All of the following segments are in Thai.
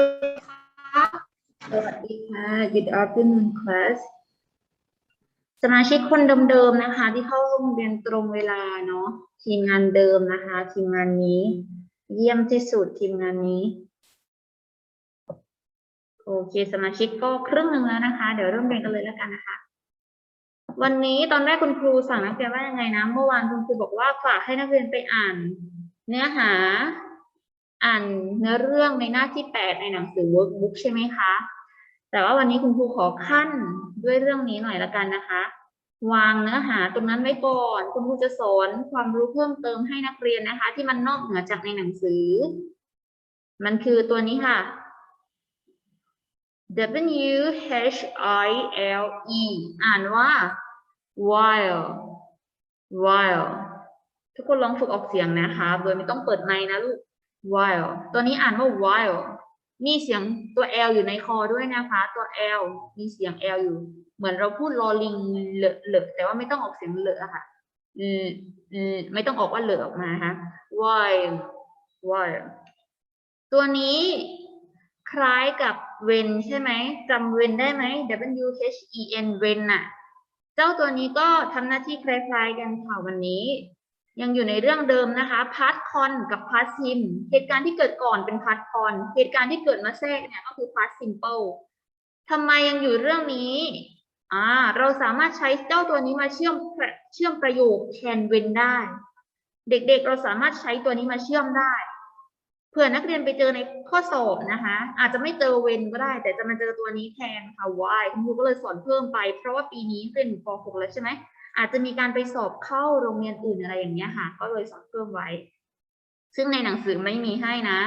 ดีค่ะสวัสดีค่ะ Good afternoon class สมาชิกคนเดิมๆนะคะ ที่เข้าโรงเรียนตรงเวลาเนาะทีมงานเดิมนะคะ ทีมงานนี้ เยี่ยมที่สุดทีมงานนี้ โอเค สมาชิกก็ครึ่งหนึ่งแล้วนะคะ เดี๋ยวเริ่มเรียนกันเลยแล้วกันนะคะ วันนี้ตอนแรกคุณครูสั่งนักเรียนว่ายังไงนะ เมื่อวานคุณครูบอกว่าฝากให้นักเรียนไปอ่าน เนื้อหา อ่านเนื้อเรื่องในหน้าที่แปดในหนังสือ workbook ใช่ไหมคะ แต่ว่าวันนี้คุณครูขอขั้นด้วยเรื่องนี้หน่อยละกันนะคะ วางเนื้อหาตรงนั้นไว้ก่อน คุณครูจะสอนความรู้เพิ่มเติมให้นักเรียนนะคะ ที่มันนอกเหนือจากในหนังสือ มันคือตัวนี้ค่ะ W H I L E อ่านว่า while while ทุกคนลองฝึกออกเสียงนะคะ โดยไม่ต้องเปิดไมค์นะลูก while ตัวนี้อ่านว่า while มีเสียงตัว L อยู่ในคอด้วยนะคะ ตัว L มีเสียง L อยู่ เหมือนเราพูดลอลิงเลอะเลอะแต่ว่าไม่ต้องออกเสียงเลอะค่ะอืมอืมไม่ต้องออกว่าเลอะออกมานะคะ while while ตัวนี้คล้ายกับ when ใช่ไหมจำ when ได้ไหม W H E N when น่ะ เจ้าตัวนี้ก็ทำหน้าที่คล้ายๆกันค่ะวันนี้ ยังอยู่ในเรื่องเดิมนะคะพาร์ทคอนกับพาร์ทซิมเหตุการณ์ที่เกิดก่อนเป็นพาร์ทคอนเหตุการณ์ที่เกิดมาแทรกเนี่ยก็คือพาร์ทซิมเปิลทำไมยังอยู่เรื่องนี้อ่าเราสามารถใช้เจ้าตัวนี้มาเชื่อมเชื่อมประโยคแทนเวนได้ เด็กๆ เราสามารถใช้ตัวนี้มาเชื่อมได้เผื่อนักเรียนไปเจอในข้อสอบนะคะ อาจจะไม่เจอเวนก็ได้ แต่จะมาเจอตัวนี้แทนค่ะ why คุณครูก็เลยสอนเพิ่มไป เพราะว่าปีนี้เป็นป .6 แล้วใช่ไหม อาจจะมีการไปสอบเข้าโรงเรียนอื่นอะไรอย่างเงี้ยค่ะ ก็เลยสอนเพิ่มไว้ ซึ่งในหนังสือไม่มีให้นะ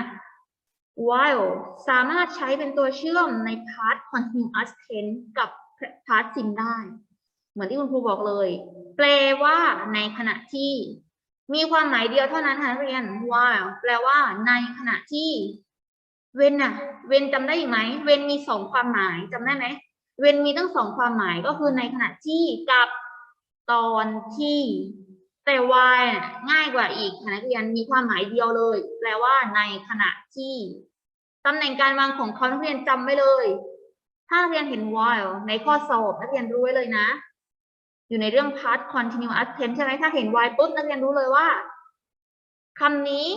while สามารถใช้เป็นตัวเชื่อมใน part continuous tense กับ part simple ได้ เหมือนที่คุณครูบอกเลย แปลว่าในขณะที่มีความหมายเดียวเท่านั้นค่ะนักเรียน while แปลว่าในขณะที่เว้นน่ะเว้นจำได้อีกไหมเว้นมีสองความหมายจำได้ไหมเว้นมีตั้งสองความหมายก็คือในขณะที่กับ ตอนที่แต่ why น่ะง่ายกว่าอีกค่ะนักเรียนมีความหมายเดียวเลย แปลว่าในขณะที่ตำแหน่งการวางของเขานักเรียนจำไว้เลย ถ้านักเรียนเห็น while ในข้อสอบนักเรียนรู้ไว้เลยนะ อยู่ในเรื่อง past continuous tense ใช่ไหมถ้าเห็น while ปุ๊บนักเรียนรู้เลยว่าคำนี้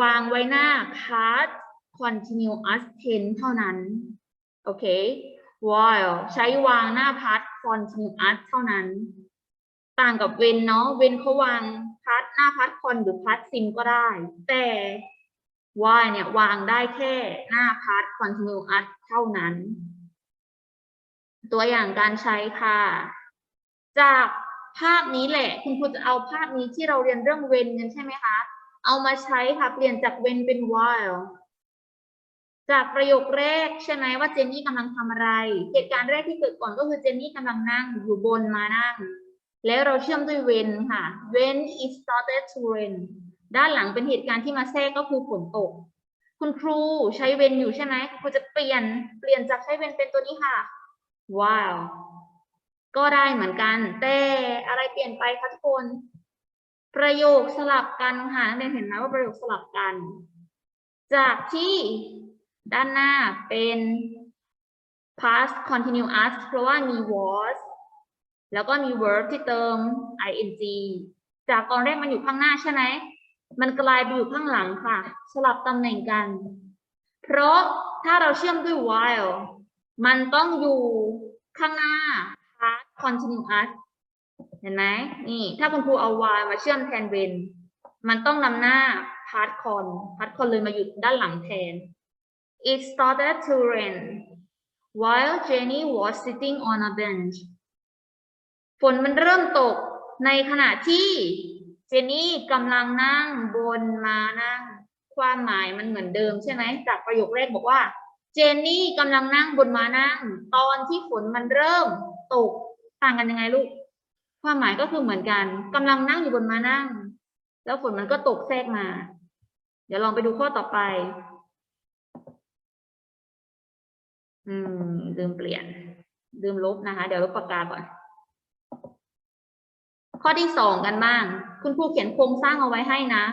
วางไว้หน้า past continuous tense เท่านั้น โอเค while ใช้วางหน้า past continuous เท่านั้น ต่างกับ when เนาะ when เขาวาง past หน้า past con หรือ past sim ก็ได้ แต่ while เนี่ยวางได้แค่หน้า past continuous เท่านั้น ตัวอย่างการใช้ค่ะ จากภาพนี้แหละ คุณครูจะเอาภาพนี้ที่เราเรียนเรื่อง when กันใช่ไหมคะ เอามาใช้ค่ะ เปลี่ยนจาก when เป็น while จากประโยคแรกใช่ไหมว่าเจนนี่กำลังทำอะไร เหตุการณ์แรกที่เกิดก่อนก็คือเจนนี่กำลังนั่งอยู่บนมานั่ง แล้วเราเชื่อมด้วย when ค่ะ when it started to rain ด้านหลังเป็นเหตุการณ์ที่มาแทรกก็คือฝนตก คุณครูใช้ when อยู่ใช่ไหมครูจะเปลี่ยนเปลี่ยนจากใช้ when เป็นตัวนี้ค่ะ while ก็ได้เหมือนกัน แต่อะไรเปลี่ยนไปคะทุกคน ประโยคสลับกันค่ะนักเรียนเห็นไหมว่าประโยคสลับกัน จากที่ด้านหน้าเป็น past continuous เพราะว่ามี was แล้วก็มี verb ที่เติม ing จากตอนแรกมันอยู่ข้างหน้าใช่ไหม มันกลายไปอยู่ข้างหลังค่ะ สลับตำแหน่งกัน เพราะถ้าเราเชื่อมด้วย while มันต้องอยู่ข้างหน้า past continuous เห็นไหมนี่ ถ้าคุณครูเอา while มาเชื่อมแทน when มันต้องนำหน้า past con past con เลยมาอยู่ด้านหลังแทน It started to rain while Jenny was sitting on a bench ฝนมันเริ่มตกในขณะที่เจนนี่กำลังนั่งบนมานั่ง ความหมายมันเหมือนเดิมใช่ไหมจากประโยคแรกบอกว่า เจนนี่กำลังนั่งบนมานั่ง ตอนที่ฝนมันเริ่มตกต่างกันยังไงลูก ความหมายก็คือเหมือนกันกำลังนั่งอยู่บนมานั่ง แล้วฝนมันก็ตกแทรกมา เดี๋ยวลองไปดูข้อต่อไป อืมลืมเปลี่ยนลืมลบนะคะ เดี๋ยวลบปากกาก่อน ข้อที่สองกันบ้าง คุณครูเขียนโครงสร้างเอาไว้ให้นะ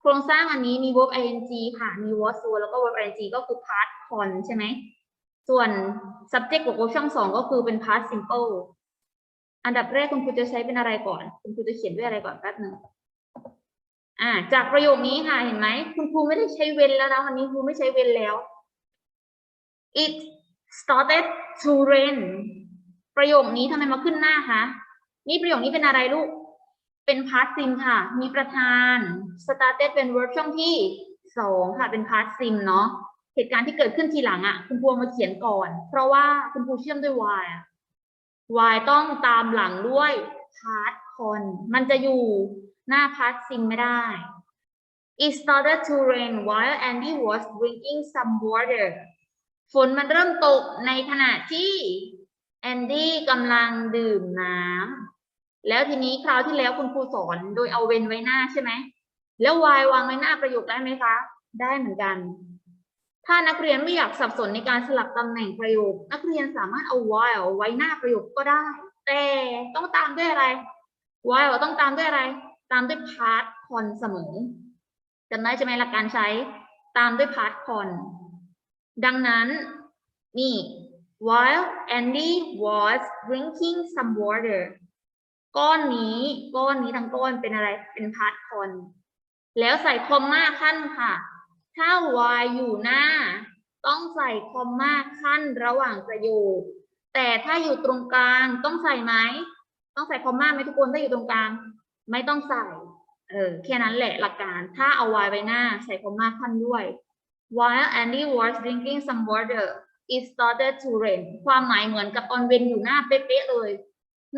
โครงสร้างอันนี้มี verb ing ค่ะ มี was แล้วก็ verb ing ก็คือ past con ใช่ไหม ส่วน subject กับ verb ช่สองก็คือเป็น past simple อันดับแรกคุณครูจะใช้เป็นอะไรก่อน คุณครูจะเขียนด้วยอะไรก่อนแป๊บหนึ่งอ่า จากประโยคนี้ค่ะ เห็นไหม คุณครูไม่ได้ใช้เว้นแล้วนะวันนี้ครูไม่ใช้เว้นแล้ว it started to rain ประโยคนี้ทำไมมาขึ้นหน้าคะ นี่ประโยคนี้เป็นอะไรลูก เป็น past sim ค่ะ มีประธาน started เป็น verb ช่องที่สองค่ะ เป็น past sim เนาะ เหตุการณ์ที่เกิดขึ้นทีหลังอะ คุณครูเอามาเขียนก่อน เพราะว่าคุณครูเชื่อมด้วย y อะ y ต้องตามหลังด้วย past con มันจะอยู่หน้า past sim ไม่ได้ It started to rain while Andy was drinking some water ฝนมันเริ่มตกในขณะที่แอนดี้กำลังดื่มน้ำ แล้วทีนี้คราวที่แล้วคุณครูสอนโดยเอาเวนไว้หน้าใช่ไหม แล้ว y วางไว้หน้าประโยคได้ไหมคะ ได้เหมือนกัน ถ้านักเรียนไม่อยากสับสนในการสลับตำแหน่งประโยค นักเรียนสามารถเอา while ไว้หน้าประโยคก็ได้ แต่ต้องตามด้วยอะไร while ต้องตามด้วยอะไร ตามด้วย past con เสมอจำได้ใช่ไหมหลักการใช้ตามด้วย past con ดังนั้นนี่ while Andy was drinking some water ก้อนนี้ก้อนนี้ทั้งก้อนเป็นอะไรเป็นพาร์ทคอนแล้วใส่คอมมาขั้นค่ะ ถ้า y อยู่หน้า ต้องใส่คอมมาขั้นระหว่างประโยค แต่ถ้าอยู่ตรงกลางต้องใส่ไหมต้องใส่คอมมาไหมทุกคนถ้าอยู่ตรงกลาง ไม่ต้องใส่เออแค่นั้นแหละหลักการถ้าเอา y ไว้หน้าใส่คอมมาขั้นด้วย while Andy was drinking some water it started to rain ความหมายเหมือนกับตอนเวนอยู่หน้าเป๊ะๆเลย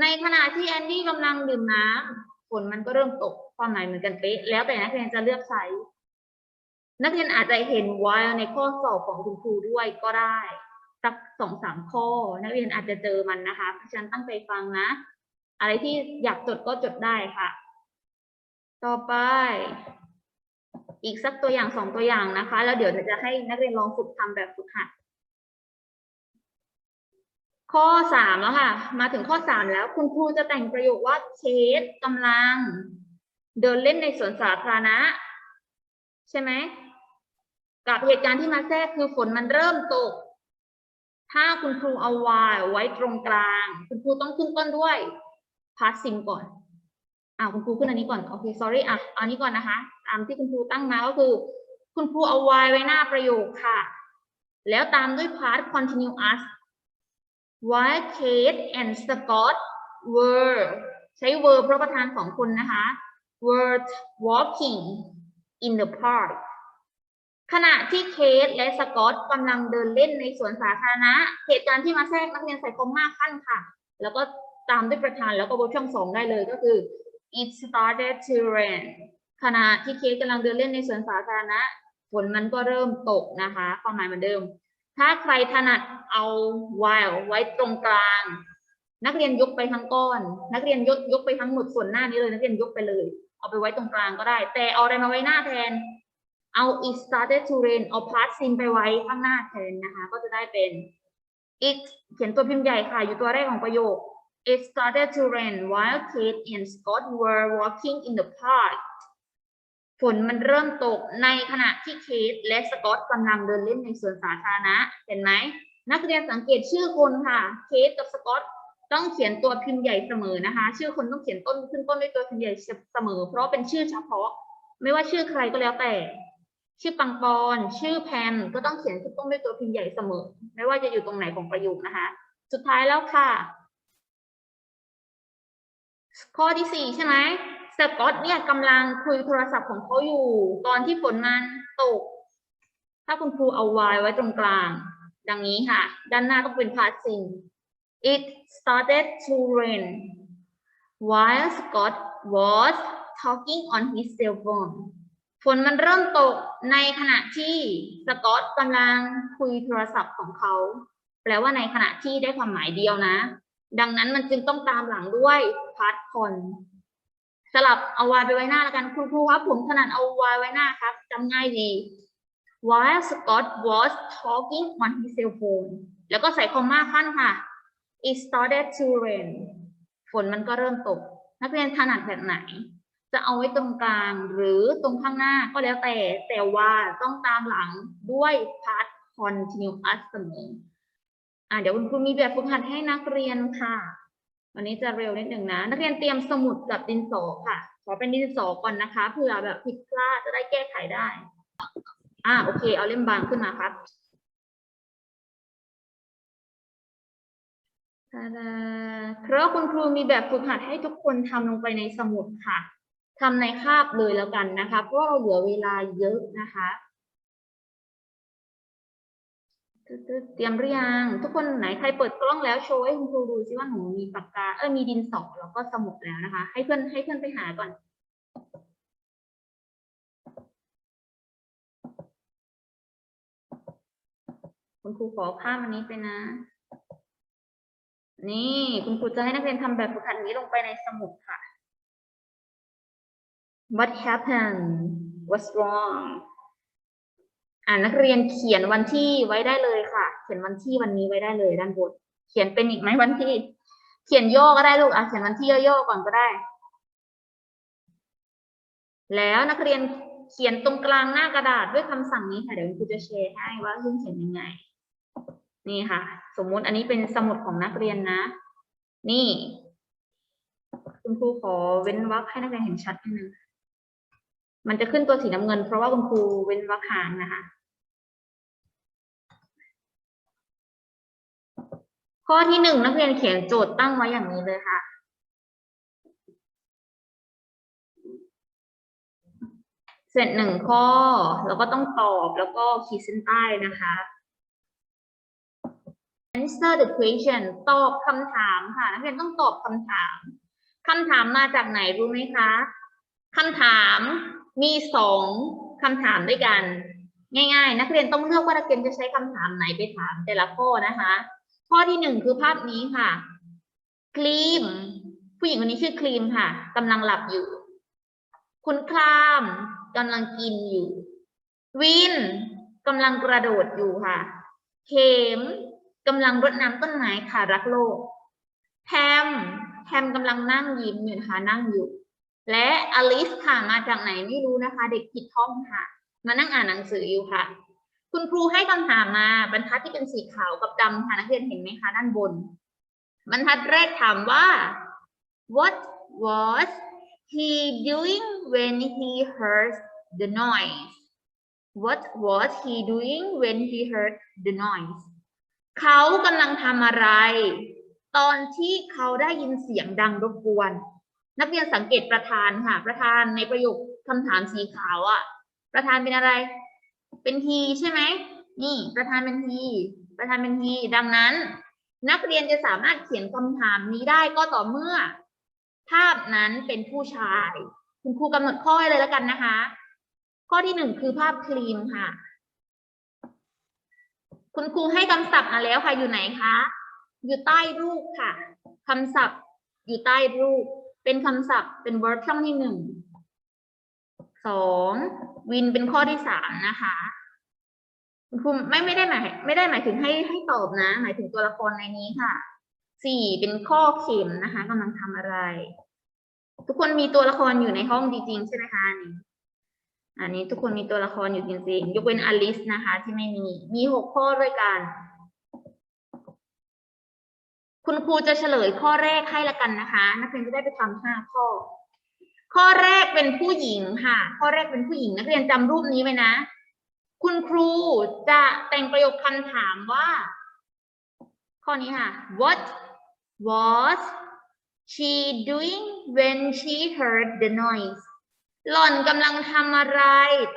ในขณะที่แอนดี้กำลังดื่มน้ำฝนมันก็เริ่มตกความหมายเหมือนกันเป๊ะ แล้วแต่นักเรียนจะเลือกใช้ นักเรียนอาจจะเห็น while ในข้อสอบของคุณครูด้วยก็ได้สักสองสามข้อ นักเรียนอาจจะเจอมันนะคะเพราะฉะนั้นตั้งใจฟังนะ อะไรที่อยากจดก็จดได้ค่ะ ต่อไป อีกสักตัวอย่างสองตัวอย่างนะคะ แล้วเดี๋ยวจะให้นักเรียนลองฝึกทำแบบฝึกหัด ข้อสามแล้วค่ะ มาถึงข้อสามแล้ว คุณครูจะแต่งประโยคว่าเคสกำลัง เดินเล่นในสวนสาธารณะ ใช่ไหม กับเหตุการณ์ที่มาแทรกคือฝนมันเริ่มตก ถ้าคุณครูเอา y ไว้ตรงกลาง คุณครูต้องขึ้นต้นด้วย past sim ก่อนอ่าคุณครูขึ้นอันนี้ก่อน โอเค sorry อะอาอันนี้ก่อนนะคะ ตามที่คุณครูตั้งมาก็คือ คุณครูเอา y ไว้หน้าประโยคค่ะ แล้วตามด้วย past continuous while Kate and Scott were ใช้ were เพราะประธานสองคนนะคะ were walking in the park ขณะที่เคทและสกอตกำลังเดินเล่นในสวนสาธารณะเหตุการณ์ที่มาแทรกนักเรียนใส่คอมมาขั้นค่ะ แล้วก็ตามด้วยประธานแล้วก็บทช่องสองได้เลยก็คือ it started to rain ขณะที่เคทกำลังเดินเล่นในสวนสาธารณะฝนมันก็เริ่มตกนะคะความหมายเหมือนเดิม ถ้าใครถนัดเอา while ไว้ตรงกลาง นักเรียนยกไปทั้งก้อน นักเรียนยกยกไปทั้งหมดส่วนหน้านี้เลย นักเรียนยกไปเลย เอาไปไว้ตรงกลางก็ได้ แต่เอาอะไรมาไว้หน้าแทน เอา it started to rain เอา past simple ไปไว้ข้างหน้าแทนนะคะ ก็จะได้เป็น it เขียนตัวพิมพ์ใหญ่ค่ะ อยู่ตัวแรกของประโยค it started to rain while Kate and Scott were walking in the park ฝนมันเริ่มตกในขณะที่เคทและสกอตกำลังเดินเล่นในสวนสาธารณะ เห็นไหม นักเรียนสังเกตชื่อคนค่ะ เคทกับสกอตต้องเขียนตัวพิมพ์ใหญ่เสมอนะคะ ชื่อคนต้องเขียนต้นขึ้นต้นด้วยตัวพิมพ์ใหญ่เสมอ เพราะเป็นชื่อเฉพาะ ไม่ว่าชื่อใครก็แล้วแต่ ชื่อปังปอน ชื่อแพมก็ต้องเขียนขึ้นต้นด้วยตัวพิมพ์ใหญ่เสมอ ไม่ว่าจะอยู่ตรงไหนของประโยคนะคะ สุดท้ายแล้วค่ะ ข้อที่สี่ใช่ไหม สกอตเนี่ยกำลังคุยโทรศัพท์ของเขาอยู่ ตอนที่ฝนมันตก ถ้าคุณครูเอา y ไว้ตรงกลาง ดังนี้ค่ะ ด้านหน้าต้องเป็น past tense it started to rain while Scott was talking on his cell phone ฝนมันเริ่มตกในขณะที่สกอตกำลังคุยโทรศัพท์ของเขา แปลว่าในขณะที่ได้ความหมายเดียวนะ ดังนั้นมันจึงต้องตามหลังด้วย past con สลับเอา y ไปไว้หน้าแล้วกันคุณครูครับผมถนัดเอา y ไว้หน้าครับจำง่ายดี while Scott was talking on his cell phone แล้วก็ใส่คอมมาขั้นค่ะ it started to rain ฝนมันก็เริ่มตก นักเรียนถนัดแบบไหน จะเอาไว้ตรงกลางหรือตรงข้างหน้าก็แล้วแต่แต่ว่าต้องตามหลังด้วย past continuous เสมออะเดี๋ยวคุณครูมีแบบฝึกหัดให้นักเรียนค่ะ วันนี้จะเร็วนิดหนึ่งนะ นักเรียนเตรียมสมุดกับดินสอค่ะ ขอเป็นดินสอก่อนนะคะเผื่อแบบผิดพลาดจะได้แก้ไขได้ อ่าโอเค เอาเล่มบางขึ้นมาครับเพราะคุณครูมีแบบฝึกหัดให้ทุกคนทำลงไปในสมุดค่ะทำในคาบเลยแล้วกันนะคะ เพราะเราเหลือเวลาเยอะนะคะ เตรียมหรือยัง ทุกคนไหนใครเปิดกล้องแล้วโชว์ให้คุณครูดูซิว่าหนูมีปากกาเออมีดินสอแล้วก็สมุดแล้วนะคะ ให้เพื่อนให้เพื่อนไปหาก่อนคุณครูขอข้ามอันนี้ไปนะ นี่คุณครูจะให้นักเรียนทำแบบฝึกหัดนี้ลงไปในสมุดค่ะ What happened What's wrong อ่านักเรียนเขียนวันที่ไว้ได้เลยค่ะ เขียนวันที่วันนี้ไว้ได้เลยด้านบน เขียนเป็นอีกไหมวันที่ เขียนย่อก็ได้ลูกอะเขียนวันที่ย่อๆก่อนก็ได้ แล้วนักเรียนเขียนตรงกลางหน้ากระดาษด้วยคำสั่งนี้ค่ะ เดี๋ยวคุณครูจะแชร์ให้ว่าเรื่องเขียนยังไง นี่ค่ะ สมมุติอันนี้เป็นสมุดของนักเรียนนะ นี่ คุณครูขอเว้นวรรคให้นักเรียนเห็นชัดนิดนึงมันจะขึ้นตัวสีน้ำเงินเพราะว่าคุณครูเว้นวรรคห่างนะคะ ข้อที่หนึ่งนักเรียนเขียนโจทย์ตั้งไว้อย่างนี้เลยค่ะ เสร็จหนึ่งข้อ แล้วก็ต้องตอบแล้วก็ขีดเส้นใต้นะคะ answer the question ตอบคำถามค่ะ นักเรียนต้องตอบคำถามคำถามมาจากไหนรู้ไหมคะคำถามมีสองคำถามด้วยกัน ง่าย ๆ นักเรียนต้องเลือกว่านักเรียนจะใช้คำถามไหนไปถามแต่ละข้อนะคะ ข้อที่หนึ่งคือภาพนี้ค่ะ ครีม ผู้หญิงคนนี้ชื่อครีมค่ะกำลังหลับอยู่ คุณคลามกำลังกินอยู่ วินกำลังกระโดดอยู่ค่ะ เข็มกำลังรดน้ำต้นไม้ค่ะรักโลกแฮมแฮมกำลังนั่งยิ้มอยู่นะคะนั่งอยู่ และอลิสค่ะมาจากไหนไม่รู้นะคะ เด็กผิดท่องค่ะ มานั่งอ่านหนังสืออยู่ค่ะ คุณครูให้คำถามมาบรรทัดที่เป็นสีขาวกับดำค่ะนักเรียนเห็นไหมคะด้านบน บรรทัดแรกถามว่า what was he doing when he heard the noise what was he doing when he heard the noise เขากำลังทำอะไร ตอนที่เขาได้ยินเสียงดังรบกวน นักเรียนสังเกตประธานค่ะ ประธานในประโยคคำถามสีขาวอะประธานเป็นอะไร เป็นทีใช่ไหมนี่ประธานเป็นทีประธานเป็นทีดังนั้น นักเรียนจะสามารถเขียนคำถามนี้ได้ก็ต่อเมื่อ ภาพนั้นเป็นผู้ชาย คุณครูกำหนดข้อให้เลยแล้วกันนะคะ ข้อที่หนึ่งคือภาพครีมค่ะ คุณครูให้คำศัพท์มาแล้วค่ะอยู่ไหนคะอยู่ใต้รูปค่ะคำศัพท์อยู่ใต้รูป เป็นคำศัพท์เป็น verb ช่องที่หนึ่งสอง วินเป็นข้อที่สามนะคะคุณครูไม่ไม่ได้หมายไม่ได้หมายถึงให้ให้ตอบนะ หมายถึงตัวละครในนี้ค่ะสี่เป็นข้อเข็มนะคะกำลังทำอะไร ทุกคนมีตัวละครอยู่ในห้องจริงๆใช่ไหมคะอันนี้อันนี้ทุกคนมีตัวละครอยู่จริงๆ ยกเว้นอลิสนะคะ ที่ไม่มี มีหกข้อด้วยกัน คุณครูจะเฉลยข้อแรกให้ละกันนะคะ นักเรียนจะได้ไปทำห้าข้อ ข้อแรกเป็นผู้หญิงค่ะ ข้อแรกเป็นผู้หญิงนักเรียนจำรูปนี้ไว้นะ คุณครูจะแต่งประโยคคำถามว่า ข้อนี้ค่ะ what was she doing when she heard the noise หล่อนกำลังทำอะไร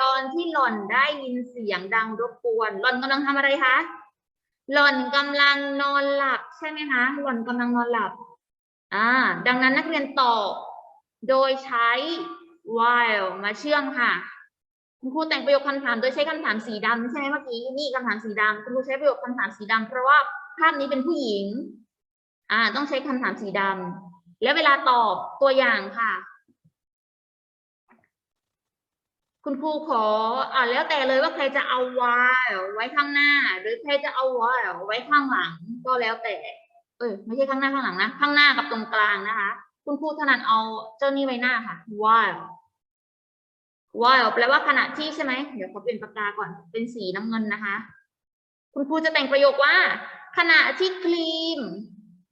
ตอนที่หล่อนได้ยินเสียงดังรบกวน หล่อนกำลังทำอะไรคะ หล่อนกำลังนอนหลับใช่ไหมคะ หล่อนกำลังนอนหลับ อ่า ดังนั้นนักเรียนตอบ โดยใช้ while มาเชื่อมค่ะ คุณครูแต่งประโยคคำถามโดยใช้คำถามสีดำใช่ไหมเมื่อกี้นี่คำถามสีดำคุณครูใช้ประโยคคำถามสีดำเพราะว่าภาพนี้เป็นผู้หญิง อ่า ต้องใช้คำถามสีดำแล้วเวลาตอบตัวอย่างค่ะ คุณครูขออ่าแล้วแต่เลยว่าใครจะเอา while ไว้ข้างหน้า หรือใครจะเอา while ไว้ข้างหลัง ก็แล้วแต่ เออไม่ใช่ข้างหน้าข้างหลังนะ ข้างหน้ากับตรงกลางนะคะ คุณครูถนัดเอาเจ้านี่ไว้หน้าค่ะ while while แปลว่าขณะที่ใช่ไหม เดี๋ยวขอเปลี่ยนปากกาก่อน เป็นสีน้ำเงินนะคะ คุณครูจะแต่งประโยคว่า ขณะที่ครีม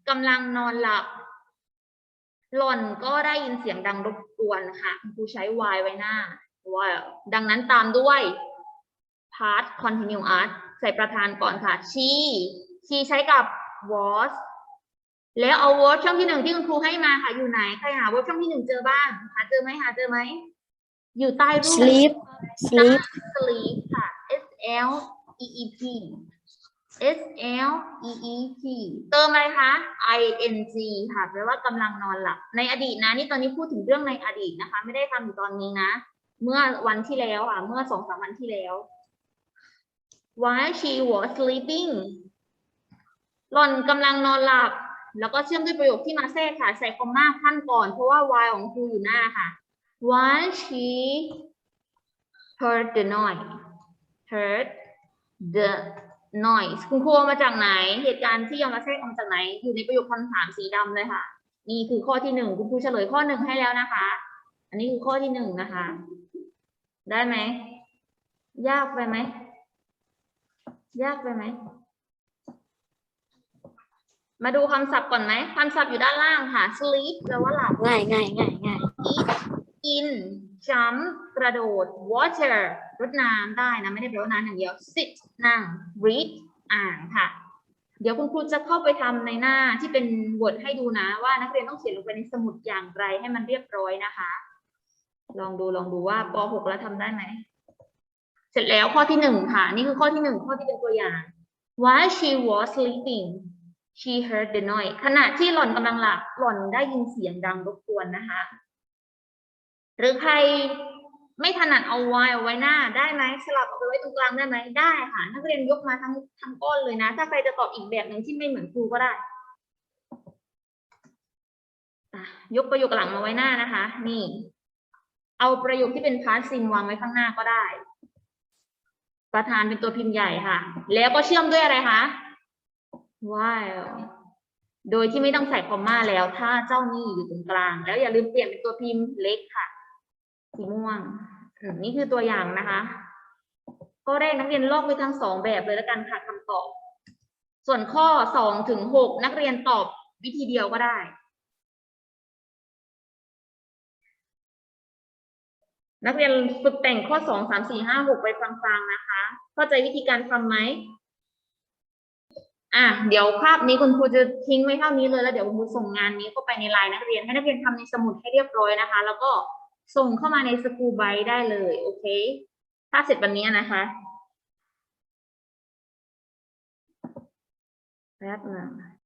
กำลังนอนหลับ หล่อนก็ได้ยินเสียงดังรบกวนค่ะ คุณครูใช้ while ไว้หน้า while ดังนั้นตามด้วย past continuous ใส่ประธานก่อนค่ะ she she ใช้กับ was แล้วเอา verb ช่องที่หนึ่งที่คุณครูให้มาค่ะอยู่ไหนใครหา verb ช่องที่หนึ่งเจอบ้างหาเจอไหมหาเจอไหมอยู่ใต้รูป sleep sleep sleep ค่ะ S L E E P S L E E P เติมอะไรคะ I N G ค่ะแปลว่ากำลังนอนหลับในอดีตนะ นี่ตอนนี้พูดถึงเรื่องในอดีตนะคะ ไม่ได้ทำอยู่ตอนนี้นะ เมื่อวันที่แล้วอะ เมื่อสองสามวันที่แล้ว while she was sleeping หล่อนกำลังนอนหลับ แล้วก็เชื่อมด้วยประโยคที่มาแทรกค่ะ ใส่คอมมาขั้นก่อน เพราะว่า why ของครูอยู่หน้าค่ะ while she heard the noise heard the noise คุณครูมาจากไหน เหตุการณ์ที่เอามาแทรกเอามาจากไหน อยู่ในประโยคคำถามสีดำเลยค่ะ นี่คือข้อที่หนึ่งคุณครูเฉลยข้อหนึ่งให้แล้วนะคะ อันนี้คือข้อที่หนึ่งนะคะ ได้ไหม ยากไปไหม ยากไปไหม มาดูคำศัพท์ก่อนไหมคำศัพท์อยู่ด้านล่างค่ะ sleep แปลว่าหลับ ง่ายง่ายง่ายง่าย eat in jump กระโดด water รดน้ำได้นะ ไม่ได้แปลว่าน้ำอย่างเดียว sit นั่ง read อ่านค่ะ เดี๋ยวคุณครูจะเข้าไปทำในหน้าที่เป็นบทให้ดูนะ ว่านักเรียนต้องเขียนลงไปในสมุดอย่างไรให้มันเรียบร้อยนะคะ ลองดูลองดูว่าป .6 แล้วทำได้ไหม เสร็จแล้วข้อที่หนึ่งค่ะ นี่คือข้อที่หนึ่งข้อที่เป็นตัวอย่าง while she was sleeping she heard the noise ขณะที่หล่อนกำลังหลับหล่อนได้ยินเสียงดังรบกวนนะคะ หรือใครไม่ถนัดเอา while เอาไว้หน้าได้ไหมสลับเอาไปไว้ตรงกลางได้ไหมได้ค่ะนักเรียนยกมาทั้งทั้งก้อนเลยนะ ถ้าใครจะตอบอีกแบบหนึ่งที่ไม่เหมือนครูก็ได้ยกประโยคหลังมาไว้หน้านะคะ นี่ เอาประโยคที่เป็น past simple วางไว้ข้างหน้าก็ได้ ประธานเป็นตัวพิมพ์ใหญ่ค่ะ แล้วก็เชื่อมด้วยอะไรคะ while โดยที่ไม่ต้องใส่คอมมาแล้ว ถ้าเจ้านี่อยู่ตรงกลาง แล้วอย่าลืมเปลี่ยนเป็นตัวพิมพ์เล็กค่ะ สีม่วง นี่คือตัวอย่างนะคะ ก็แรกนักเรียนลอกไปทั้งสองแบบเลยแล้วกันค่ะคำตอบ ส่วนข้อสองถึงหกนักเรียนตอบวิธีเดียวก็ได้นักเรียนฝึกแต่งข้อสองสามสี่ห้าหกไปฟังๆนะคะ เข้าใจวิธีการทำไหม อะเดี๋ยวภาพนี้คุณครูจะทิ้งไว้เท่านี้เลยแล้วเดี๋ยวคุณครูส่งงานนี้เข้าไปในไลน์นักเรียน ให้นักเรียนทำในสมุดให้เรียบร้อยนะคะ แล้วก็ส่งเข้ามาในสกูไบได้เลยโอเค ถ้าเสร็จวันนี้นะคะแป๊บหนึง